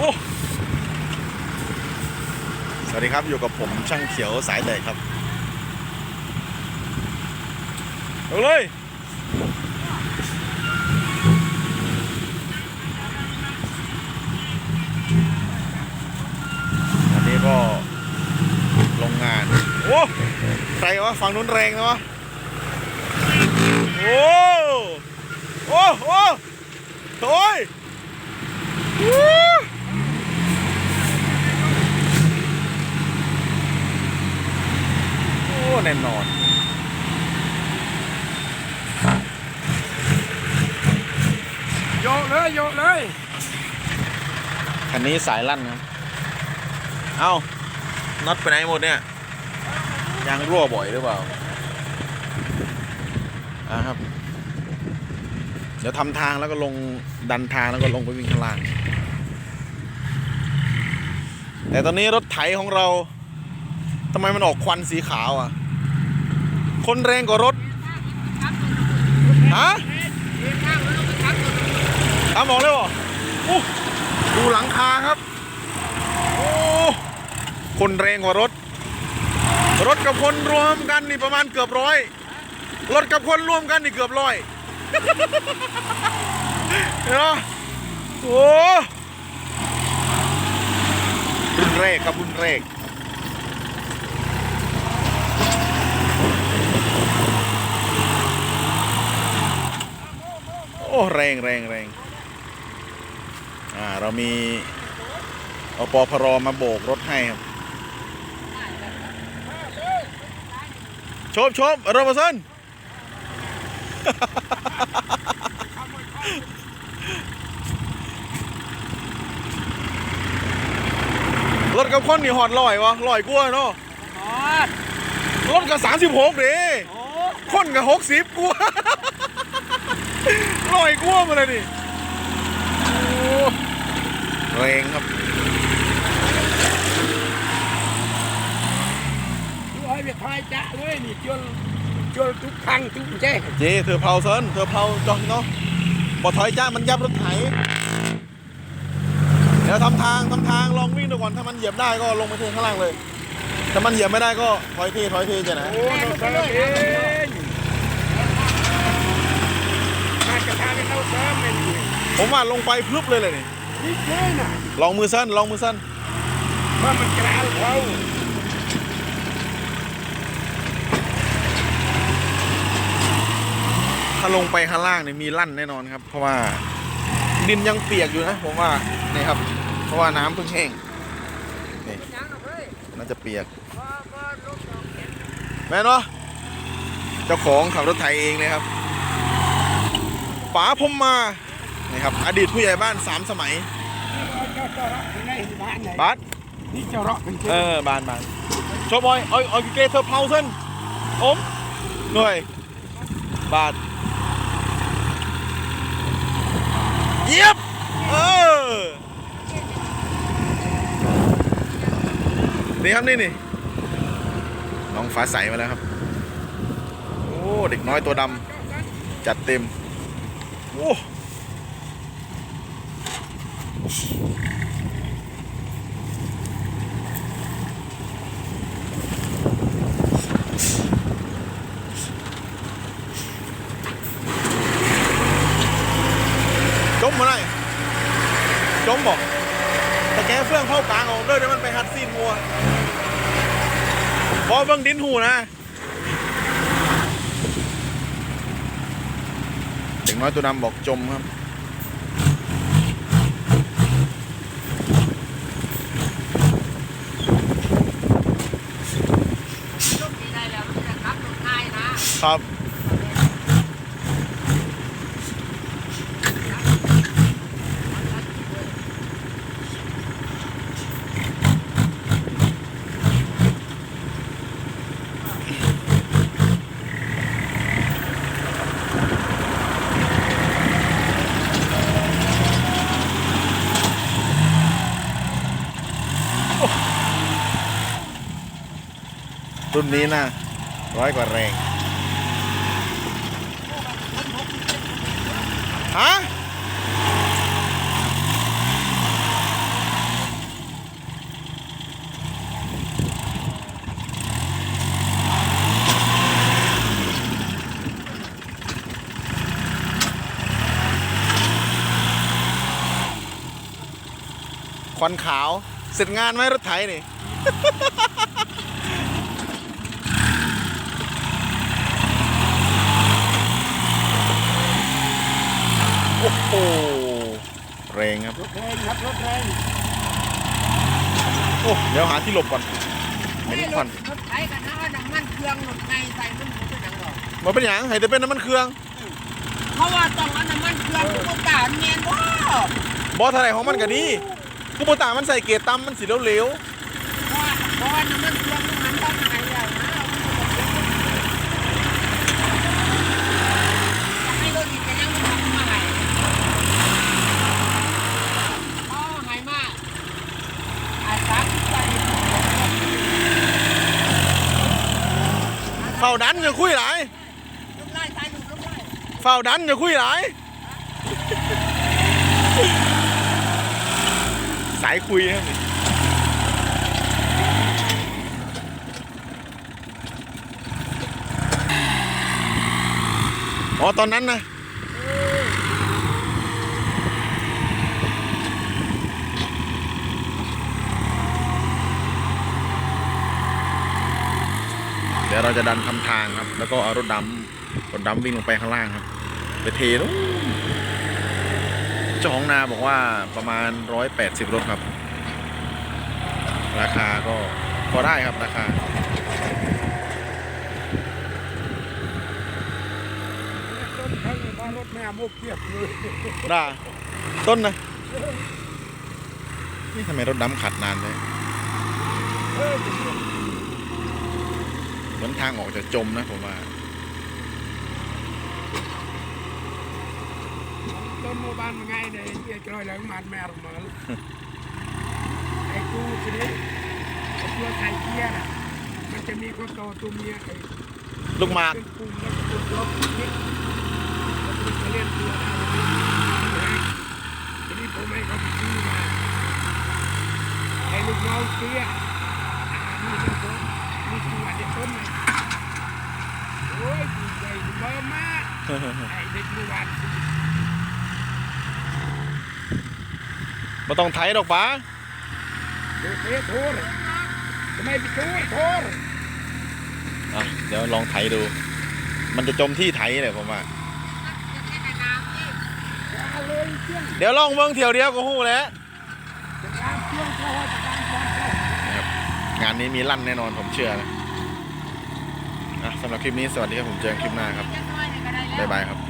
สวัสดีครับอยู่กับผมช่างเขียวสายแตกครับลงเลยอันนี้ก็โรงงาน โอ้ใครวะฝั่งนู้นแรงนะวะ โอ้ โอ้ โอ้โอ้ยวู้โอ้แน่นอนโยกเลยโยกเลยคันนี้สายลั่นครับเอ้าน็อตไปไหนหมดเนี่ยยางรั่วบ่อยหรือเปล่าอ่าครับ เดี๋ยวทำทางแล้วก็ลงดันทางแล้วก็ลงไปวิ่งข้างล่าง แต่ตอนนี้รถไถของเราทำไมมันออกควันสีขาวอะ คนแรงกว่ารถฮะตามบอกเลยเหรออู้ดูหลังคาครับโอ้คนแรงกว่ารถ รถกับคนรวมกันนี่ประมาณเกือบร้อยรถกับคนรวมกันนี่เกือบร้อยเนไหมโอ้รุ่นแรกครับรุ่นแรก โอ้แรงแรงแรงอ่าเรามีอปพรมาโบกรถให้ครับ ชมชมโรบสันรถกับคนนี่หอดลอยวะลอยกลัวาเนาะออดรถกับสามสิบหกเด้โอ้คนกับหกสิบกลัว ลอยกลัวมาเลยดิโอ้แรงครับดูให้ไปทายจ้าเว้ยนี่จนจนทุกครั้งทุกเจ้เจเธอเผาเซินเธอเผาจอนเนาะบอถอยจ้ามันยับรถไถเดี๋ยวทำทางทำทางลองวิ่งดูก่อนถ้ามันเหยียบได้ก็ลงไปเทข้างล่างเลย ถ้ามันเหยียบไม่ได้ก็ถอยทีถอยทีจะนะโอ้เราเติมเองมากระทางให้เราเติมเลยนี่ ผมว่าลงไปพลึบเลยเลยนี่นี่เจ้น่ะลองมือสั้นลองมือสั้นว่ามันกระเอาเขาถ้าลงไปข้างล่างเนี่ยมีลั่นแน่นอนครับ เพราะว่าดินยังเปียกอยู่นะผมว่านี่ครับ เพราะว่าน้ำเพิ่งแห้งนี่น่าจะเปียกแม่นวะเจ้าของขับรถไถเองเลยครับป๋าพมมา นี่ครับ อดีตผู้ใหญ่บ้านสามสมัยบ้านไหนบาสนี่เจ้ารักเป็นเอเจ้าอบานบานชอบอยเอ้ยเอ้ยเกเธอเผาเส้นอมหน่วยบาทเยียบเออนี่ครับนี่นี่น้องฟ้าใสมาแล้วครับ โอ้ เด็กน้อยตัวดำจัดเต็ม โอ้ จมมาได้จมบอกแต่แกเฟื่องเข้ากลางออกเลยเดี๋ยวมันไปหัดซีนมัวพอเบิ่งดินหูนะเด็กน้อยตัวดำบอกจมครับ ลูกนี้ได้แล้วมันจะขับรถง่ายนะ ครับรุ่นนี้นะร้อยกว่าแรง ฮะควันขาว เสร็จงานไหมรถไถนี่ อ้โหแรงครับรถแรงครับรถแรงโอ้เดี๋ยวหาที่หลบก่อนเห็นควันรถไถกันนะว่าน้ำมันเครื่องรถไงใส่มันบ่เป็นหยังหรอกมันเป็นอย่างให้แต่เป็นน้ำมันเครื่องเพราะว่าต้องเอาน้ำมันเครื่องทุกกาเมียนบ่บอสอะไรของมันก็ดีกูโบตามมันใส่เกียร์ต่ำมันสีเหลวเพราะว่าเพราะว่าน้ำมันเครื่องมันต้องหายแล้วนะให้รถอีกก็ยังไม่ทำมาให้อ๋อหายมากอาสาใจ ๆเฝ้าดันอย่าคุยหลาย ลูกไล่ตายลูกลูกไล่ เฝ้าดันอย่าคุยหลายสายคุยครับนี่อ๋อตอนนั้นนะเดี๋ยวเราจะดันทำทางครับ แล้วก็เอารถดำ รถดำวิ่งลงไปข้างล่างครับ ไปเทนู้นเจ้าของนาบอกว่าประมาณ180รถครับ ราคาก็พอได้ครับราคาต้นทั้งบ้านรถแม่มุกเกียบเลยด่าต้นนะ นี่ทำไมรถดำขัดนานเลยเออเหมือนทางออกจะจมนะผมว่า ต้นโมบานมันไงเนี่ยเกี่ยจอยหลังมันแม่รมาไอ้กูทีนี้ไอ้ตัวไทยเกียร์น่ะมันจะมีคนโตตัวเมียไอ้ลูกหมากเป็นปุ่มแล้วก็ตัวลบนิดแล้วก็จะเล่นตัวได้นะทีนี้ผมให้เขาไปซื้อมาไอ้ลูกน้องเตี้ยอ่านี่นะผมนี่คือวันเด็กต้นนะโอ้ยดีใจเบอร์มากไอ้เด็กเมื่อวาน ซื้อมาต้องไถดอกป้าโดนเทโทษทำไมไปโทษโทษอะเดี๋ยวลองไถดู มันจะจมที่ไถเลยผมว่าจะแค่น้ำนี่อย่าเลยเชี่ยงเดี๋ยวลองเมืองเที่ยวเดียวก็หู้แล้วจะตามเชี่ยงเข้าจะตามบอลเข้านะครับงานนี้มีลั่นแน่นอนผมเชื่อนะอะสำหรับคลิปนี้สวัสดีครับผมเจอกันคลิปหน้าครับจะน้อยเนี่ยก็ได้แล้วบ๊ายบายครับ